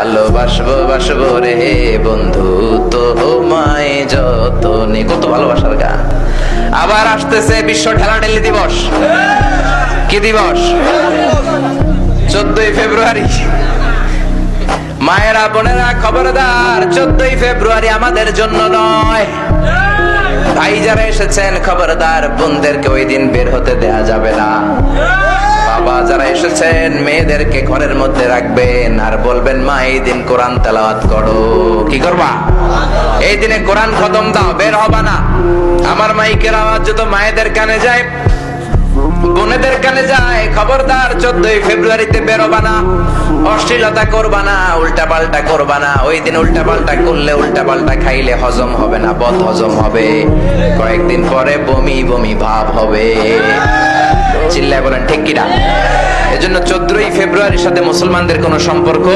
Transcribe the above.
ভালোবাসবো, বাসবো রে বন্ধু, তোমায় যতনে। কত ভালোবাসার গান। আবার আসতেছে বিশ্ব ঠেলাঠেলি দিবস। কি দিবস? চোদ্দই ফেব্রুয়ারি। মায়েরা, বোনেরা, খবরদার, চোদ্দই ফেব্রুয়ারি আমাদের জন্য নয়। ভাই যারা এসেছেন, খবরদার, বোনদেরকে ওই দিন বের হতে দেয়া যাবে না। এসেছেন মেয়েদেরকে ঘরের মধ্যে রাখবেন আর বলবেন, মা, এই দিন কোরআন তেলাওয়াত করো। কি করবা? এই দিনে কোরআন খতম দাও, বের হবা না। আমার মাইকের আওয়াজ যত মায়েদের কানে যায়, বোনেদের কানে যায়, খবরদার চোদ্দই ফেব্রুয়ারিতে বেরোবা না। অশ্লীলতা করবা না উল্টা পাল্টা করবা না। ওই দিন উল্টা পাল্টা করলে উল্টা পাল্টা খাইলে হজম হবে না, বদ হজম হবে। কয়েকদিন পরে বমি বমি ভাব হবে। চিল্লায় বলেন, ঠিক কিনা? এজন্য চোদ্দই ফেব্রুয়ারির সাথে মুসলমানদের কোনো সম্পর্ক